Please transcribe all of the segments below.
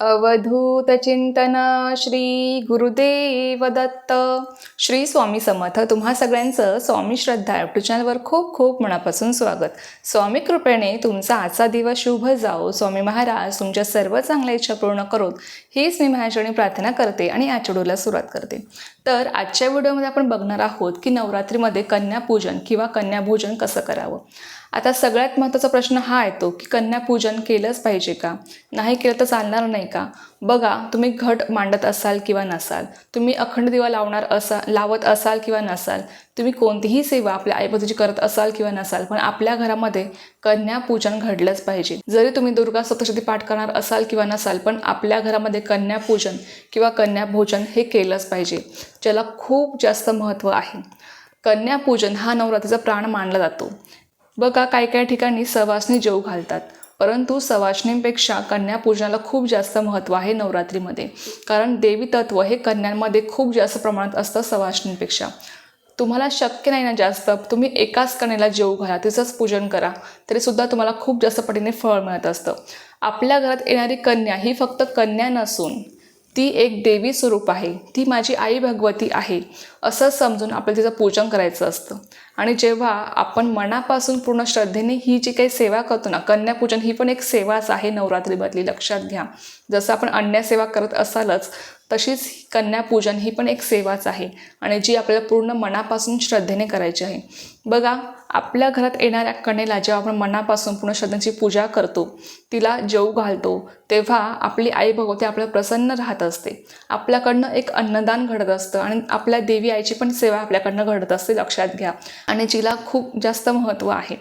अवधूत चिंतन श्री गुरुदेव दत्त श्री स्वामी समर्थ. तुम्हा सगळ्यांचं स्वामी श्रद्धा यूट्यूब चॅनलवर खूप खूप मनापासून स्वागत. स्वामी कृपेने तुमचा आजचा दिवस शुभ जाओ स्वामी महाराज तुमच्या सर्व चांगल्या इच्छा पूर्ण करोत. हीच मी माझ्याकडे प्रार्थना करते आणि या व्हिडिओला सुरुवात करते. तर आजच्या व्हिडिओमध्ये आपण बघणार आहोत की नवरात्रीमध्ये कन्यापूजन किंवा कन्याभोजन कसं करावं? आता सगळ्यात महत्त्वाचा प्रश्न हा येतो की कन्यापूजन केलंच पाहिजे का? नाही केलं तर चालणार नाही का? बघा तुम्ही घट मांडत असाल किंवा नसाल तुम्ही अखंड दिवा लावणार असा लावत असाल किंवा नसाल तुम्ही कोणतीही सेवा आपल्या आईबद्दलची करत असाल किंवा नसाल पण आपल्या घरामध्ये कन्यापूजन घडलंच पाहिजे. जरी तुम्ही दुर्गा सप्तशती पाठ करणार असाल किंवा नसाल पण आपल्या घरामध्ये कन्यापूजन किंवा कन्याभोजन हे केलंच पाहिजे ज्याला खूप जास्त महत्त्व आहे. कन्यापूजन हा नवरात्रीचा प्राण मानला जातो. बघा काही काही ठिकाणी सवासणी जेव घालतात. परंतु सवासणींपेक्षा कन्यापूजनाला खूप जास्त महत्त्व आहे नवरात्रीमध्ये. कारण देवी तत्व हे कन्यांमध्ये खूप जास्त प्रमाणात असतं सवासणींपेक्षा तुम्हाला शक्य नाही ना जास्त. तुम्ही एकाच कन्याला जेव घाला तिचंच पूजन करा. तरीसुद्धा तुम्हाला खूप जास्त पटीने फळ मिळत असतं. आपल्या घरात येणारी कन्या ही फक्त कन्या नसून ती एक देवी स्वरूप आहे. ती माझी आई भगवती आहे असं समजून आपल्याला तिचं पूजन करायचं असतं. आणि जेव्हा आपण मनापासून पूर्ण श्रद्धेने ही जी काही सेवा करतो ना कन्यापूजन ही पण एक सेवाच आहे नवरात्रीमधली लक्षात घ्या. जसं आपण अन्यसेवा करत असालच तशीच कन्यापूजन ही पण एक सेवाच आहे आणि जी आपल्याला पूर्ण मनापासून श्रद्धेने करायची आहे. बघा आपल्या घरात येणाऱ्या कन्येला जेव्हा आपण मनापासून पूर्ण श्रद्धेची पूजा करतो तिला जेऊ घालतो तेव्हा आपली आई भगवती आपल्याला प्रसन्न राहत असते. आपल्याकडनं एक अन्नदान घडत असतं आणि आपल्या देवी आईची पण सेवा आपल्याकडनं घडत असते लक्षात घ्या. आणि जिला खूप जास्त महत्त्व आहे.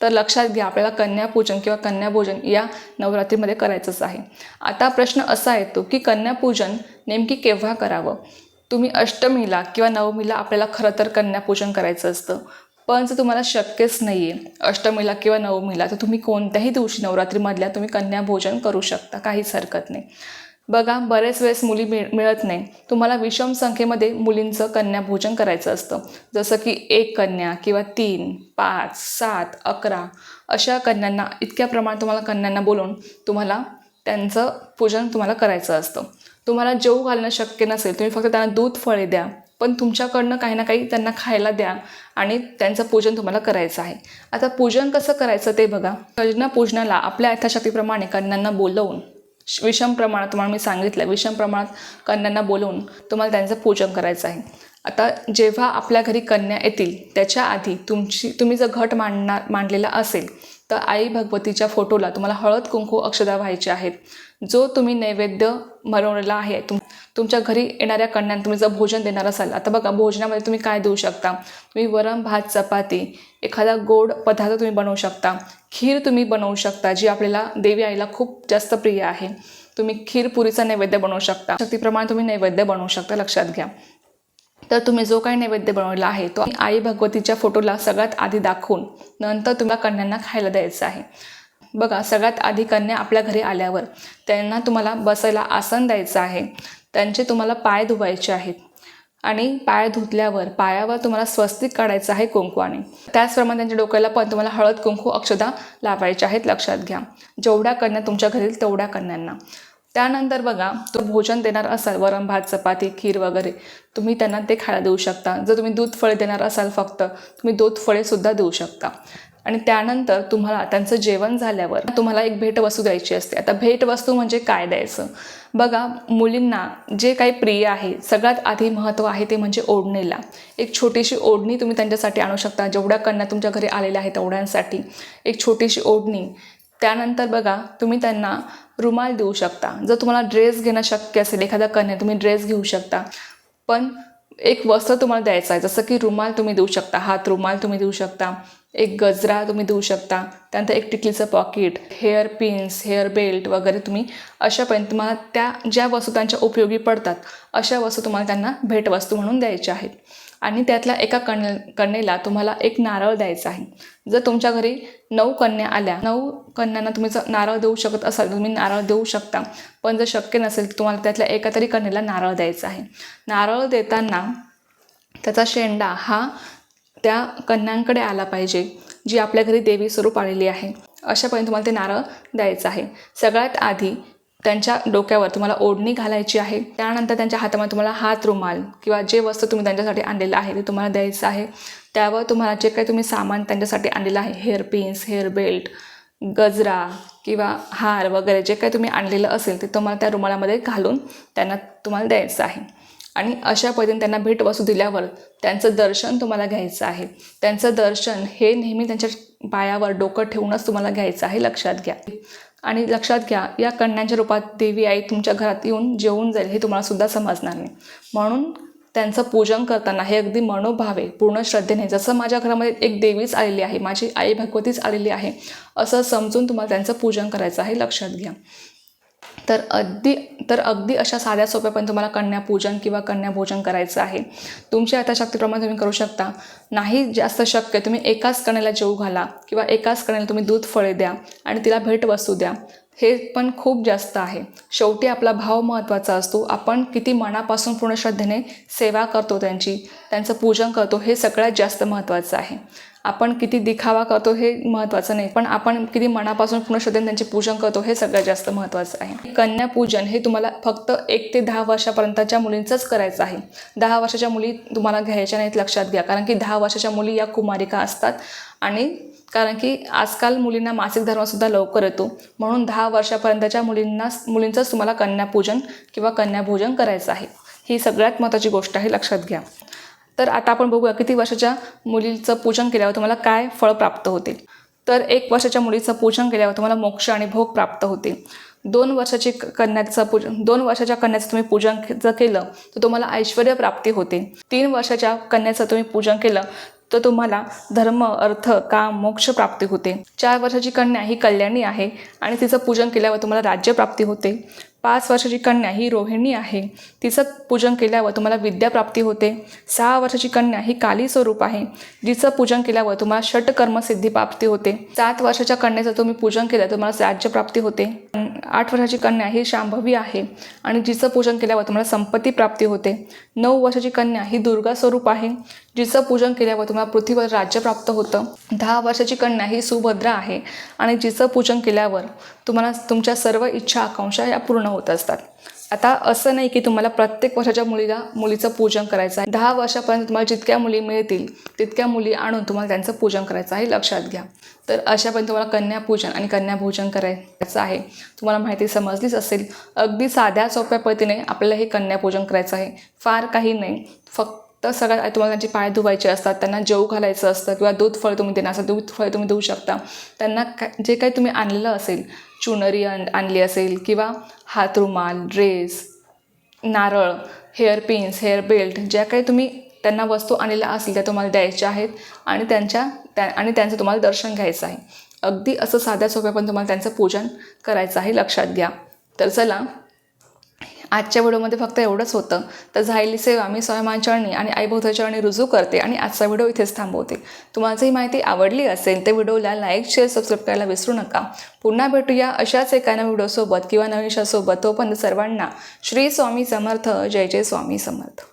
तर लक्षात घ्या आपल्याला कन्यापूजन किंवा कन्याभोजन या नवरात्रीमध्ये करायचंच आहे. आता प्रश्न असा येतो की कन्यापूजन नेमकी केव्हा करावं? तुम्ही अष्टमीला किंवा नवमीला आपल्याला खरं तर कन्यापूजन करायचं असतं पण जर तुम्हाला शक्यच नाही आहे अष्टमीला किंवा नवमीला तर तुम्ही कोणत्याही दिवशी नवरात्रीमधल्या तुम्ही कन्याभोजन करू शकता काहीच हरकत नाही. बघा बरेच वेळेस मुली मिळ मिळत नाही. तुम्हाला विषम संख्येमध्ये मुलींचं कन्याभोजन करायचं असतं. जसं की एक कन्या किंवा तीन पाच सात अकरा अशा कन्यांना इतक्या प्रमाणात तुम्हाला कन्यांना बोलवून तुम्हाला त्यांचं पूजन तुम्हाला करायचं असतं. तुम्हाला जेव घालणं शक्य नसेल तुम्ही फक्त त्यांना दूध फळे द्या. पण तुमच्याकडनं काही ना काही त्यांना खायला द्या आणि त्यांचं पूजन तुम्हाला करायचं आहे. आता पूजन कसं करायचं ते बघा. योजना पूजनाला आपल्या यथाशक्तीप्रमाणे कन्यांना बोलवून विषम प्रमाणात तुम्हाला मी सांगितलं विषम प्रमाणात कन्यांना बोलवून तुम्हाला त्यांचं पूजन करायचं आहे. आता जेव्हा आपल्या घरी कन्या येतील त्याच्या आधी तुमची तुम्ही जर घट मांडणार मांडलेला असेल तर आई भगवतीच्या फोटोला तुम्हाला हळद कुंकू अक्षदा व्हायचे आहेत. जो तुम्ही नैवेद्य बनवलेला आहे तुम तुमच्या घरी येणाऱ्या कन्यांना तुम्ही जर भोजन देणार असाल आता बघा भोजनामध्ये तुम्ही काय देऊ शकता? तुम्ही वरण भात चपाती एखादा गोड पदार्थ तुम्ही बनवू शकता. खीर तुम्ही बनवू शकता जी आपल्याला देवी आईला खूप जास्त प्रिय आहे. तुम्ही खीर पुरीचा नैवेद्य बनवू शकता. शक्तीप्रमाणे तुम्ही नैवेद्य बनवू शकता लक्षात घ्या. तर तुम्ही जो काही नैवेद्य बनवलेला आहे तो आई भगवतीच्या फोटोला सगळ्यात आधी दाखवून नंतर तुम्हाला कन्यांना खायला द्यायचं आहे. बघा सगळ्यात आधी कन्या आपल्या घरी आल्यावर त्यांना तुम्हाला बसायला आसन द्यायचं आहे. त्यांचे तुम्हाला पाय धुवायचे आहेत. आणि पाय धुतल्यावर पायावर तुम्हाला स्वस्तिक काढायचं आहे कुंकवाने. त्याचप्रमाणे त्यांच्या डोक्याला पण तुम्हाला हळद कुंकू अक्षदा लावायच्या आहेत. लक्षात घ्या. जेवढ्या कन्या तुमच्या घरी तेवढ्या कन्यांना. त्यानंतर बघा तो भोजन देणार असाल वरण भात चपाती खीर वगैरे तुम्ही त्यांना ते खायला देऊ शकता. जर तुम्ही दूध फळे देणार असाल फक्त तुम्ही दूध फळेसुद्धा देऊ शकता. आणि त्यानंतर तुम्हाला त्यांचं जेवण झाल्यावर तुम्हाला एक भेटवस्तू द्यायची असते. आता भेटवस्तू म्हणजे काय द्यायचं? बघा मुलींना जे काही प्रिय आहे सगळ्यात आधी महत्त्व आहे ते म्हणजे ओढणीला. एक छोटीशी ओढणी तुम्ही त्यांच्यासाठी आणू शकता. जेवढ्या कन्या तुमच्या घरी आलेल्या आहेत तेवढ्यांसाठी एक छोटीशी ओढणी. त्यानंतर बघा तुम्ही त्यांना रुमाल देऊ शकता. जर तुम्हाला ड्रेस घेणं शक्य असेल एखादा कन्या तुम्ही ड्रेस घेऊ शकता. पण एक वस्त्र तुम्हाला द्यायचं आहे. जसं की रुमाल तुम्ही देऊ शकता हात रुमाल तुम्ही देऊ शकता. एक गजरा तुम्ही देऊ शकता. त्यानंतर एक टिकलीचं pocket hair pins hair belt वगैरे तुम्ही अशापर्यंत तुम्हाला त्या ज्या वस्तू त्यांच्या उपयोगी पडतात अशा वस्तू तुम्हाला त्यांना भेटवस्तू म्हणून द्यायच्या आहेत. आणि त्यातल्या एका कण कन्येला तुम्हाला एक नारळ द्यायचा आहे. जर तुमच्या घरी नऊ कन्या आल्या नऊ कन्यांना तुम्ही जर नारळ देऊ शकत असाल तुम्ही नारळ देऊ शकता. पण जर शक्य नसेल तर तुम्हाला त्यातल्या एका तरी कन्येला नारळ द्यायचा आहे. नारळ देताना त्याचा शेंडा हा त्या कन्यांकडे आला पाहिजे जी आपल्या घरी देवी स्वरूप आलेली आहे. अशापर्यंत तुम्हाला ते नारळ द्यायचं आहे. सगळ्यात आधी त्यांच्या डोक्यावर तुम्हाला ओढणी घालायची आहे. त्यानंतर त्यांच्या हातामध्ये तुम्हाला हात रुमाल किंवा जे वस्तू तुम्ही त्यांच्यासाठी आणलेलं आहे ते तुम्हाला द्यायचं आहे. त्यावर तुम्हाला जे काही तुम्ही सामान त्यांच्यासाठी आणलेलं आहे हेअर पिन्स हेअर बेल्ट गजरा किंवा हार वगैरे जे काही तुम्ही आणलेलं असेल ते तुम्हाला त्या रुमालामध्ये घालून त्यांना तुम्हाला द्यायचं आहे. आणि अशा पद्धतीने त्यांना भेटवस्तू दिल्यावर त्यांचं दर्शन तुम्हाला घ्यायचं आहे. त्यांचं दर्शन हे नेहमी त्यांच्या पायावर डोकं ठेवूनच तुम्हाला घ्यायचं आहे लक्षात घ्या. आणि लक्षात घ्या या कन्यांच्या रूपात देवी आई तुमच्या घरात येऊन जेवून जाईल हे तुम्हाला सुद्धा समजणार नाही. म्हणून त्यांचं पूजन करताना हे अगदी मनोभावे पूर्ण श्रद्धेने जसं माझ्या घरामध्ये एक देवीच आलेली आहे माझी आई भगवतीच आलेली आहे असं समजून तुम्हाला त्यांचं पूजन करायचं आहे लक्षात घ्या. तर अगदी तर अगदी अशा साध्या सोप्या पण तुम्हाला कन्यापूजन किंवा कन्याभोजन करायचं आहे. तुमच्या यथाशक्तीप्रमाणे तुम्ही करू शकता. नाही जास्त शक्य तुम्ही एकाच कण्याला जेऊ घाला किंवा एकाच कण्याला तुम्ही दूध फळे द्या आणि तिला भेटवस्तू द्या. हे पण खूप जास्त आहे. शेवटी आपला भाव महत्त्वाचा असतो. आपण किती मनापासून पूर्ण श्रद्धेने सेवा करतो त्यांची त्यांचं पूजन करतो हे सगळ्यात जास्त महत्त्वाचं आहे. आपण किती दिखावा करतो हे महत्त्वाचं नाही पण आपण किती मनापासून पूर्ण श्रद्धेने त्यांचे पूजन करतो हे सगळ्यात जास्त महत्त्वाचं आहे. कन्यापूजन हे तुम्हाला फक्त एक ते दहा वर्षापर्यंतच्या मुलींचंच करायचं आहे. दहा वर्षाच्या मुली तुम्हाला घ्यायच्या नाहीत लक्षात घ्या कारण की दहा वर्षाच्या मुली या कुमारिका असतात आणि कारण की आजकाल मुलींना मासिक धर्मसुद्धा लवकर येतो. म्हणून दहा वर्षापर्यंतच्या मुलींना मुलींचंच तुम्हाला कन्यापूजन किंवा कन्याभोजन करायचं आहे. ही सगळ्यात महत्त्वाची गोष्ट आहे लक्षात घ्या. तर आता आपण बघूया किती वर्षाच्या मुलीचं पूजन केल्यावर तुम्हाला काय फळ प्राप्त होते. तर एक वर्षाच्या मुलीचं पूजन केल्यावर तुम्हाला मोक्ष आणि भोग प्राप्त होते. दोन वर्षाची कन्याचं पूजन दोन वर्षाच्या कन्याचं तुम्ही पूजन जर केलं तर तुम्हाला ऐश्वर प्राप्ती होते. तीन वर्षाच्या कन्याचं तुम्ही पूजन केलं तर तुम्हाला धर्म अर्थ काम मोक्ष प्राप्ती होते. चार वर्षाची कन्या ही कल्याणी आहे आणि तिचं पूजन केल्यावर तुम्हाला राज्यप्राप्ती होते. पाच वर्षाची कन्या ही रोहिणी आहे. तिचं पूजन केल्यावर तुम्हाला विद्याप्राप्ती होते. सहा वर्षाची कन्या ही काली स्वरूप आहे. जिचं पूजन केल्यावर तुम्हाला षटकर्म सिद्धी प्राप्ती होते. सात वर्षाच्या कन्याचं तुम्ही पूजन केलं तर तुम्हाला राज्यप्राप्ती होते. आठ वर्षाची कन्या ही शांभवी आहे. आणि जिचं पूजन केल्यावर तुम्हाला संपत्ती प्राप्ती होते. नऊ वर्षाची कन्या ही दुर्गा स्वरूप आहे. जिचं पूजन केल्यावर तुम्हाला पृथ्वीवर राज्य प्राप्त होतं. दहा वर्षाची कन्या ही सुभद्रा आहे. आणि जिचं पूजन केल्यावर तुम्हाला तुमच्या सर्व इच्छा आकांक्षा या पूर्ण होत असतात. आता असं नाही की तुम्हाला प्रत्येक वर्षाच्या मुलीला मुलीचं पूजन करायचं आहे. दहा वर्षापर्यंत तुम्हाला जितक्या मुली मिळतील तितक्या मुली आणून तुम्हाला त्यांचं पूजन करायचं आहे. लक्षात घ्या. तर अशापर्यंत तुम्हाला कन्यापूजन आणि कन्याभोजन करायचं आहे. तुम्हाला माहिती समजलीच असेल. अगदी साध्या सोप्या पद्धतीने आपल्याला हे कन्यापूजन करायचं आहे. फार काही नाही. फक्त सगळ्यात आधी तुम्हाला त्यांचे पाय धुवायचे असतात त्यांना जेवू घालायचं असतं किंवा दूध फळ तुम्ही देणार असं दूध फळ तुम्ही देऊ शकता. त्यांना काय जे काही तुम्ही आणलेलं असेल चुनरी आण आणली असेल किंवा हातरुमाल ड्रेस नारळ हेअर पिन्स हेअर बेल्ट ज्या काही तुम्ही त्यांना वस्तू आणलेल्या असतील त्या तुम्हाला द्यायच्या आहेत आणि त्यांच्या त्या आणि त्यांचं तुम्हाला दर्शन घ्यायचं आहे. अगदी असं साध्या सोप्या पण तुम्हाला त्यांचं पूजन करायचं आहे लक्षात घ्या. तर चला आजच्या व्हिडिओमध्ये फक्त एवढंच होतं. तर झालेली सेवा मी स्वयंमान आणि आईभोवता चरणी रुजू करते आणि आजचा व्हिडिओ इथेच थांबवते. तुम्हाला ही माहिती आवडली असेल तर व्हिडिओला लाईक शेअर सबस्क्राईब करायला विसरू नका. पुन्हा भेटूया अशाच एका नव्या व्हिडिओसोबत किंवा नवीन सोबत तोपर्यंत सर्वांना श्री स्वामी समर्थ जय जय स्वामी समर्थ.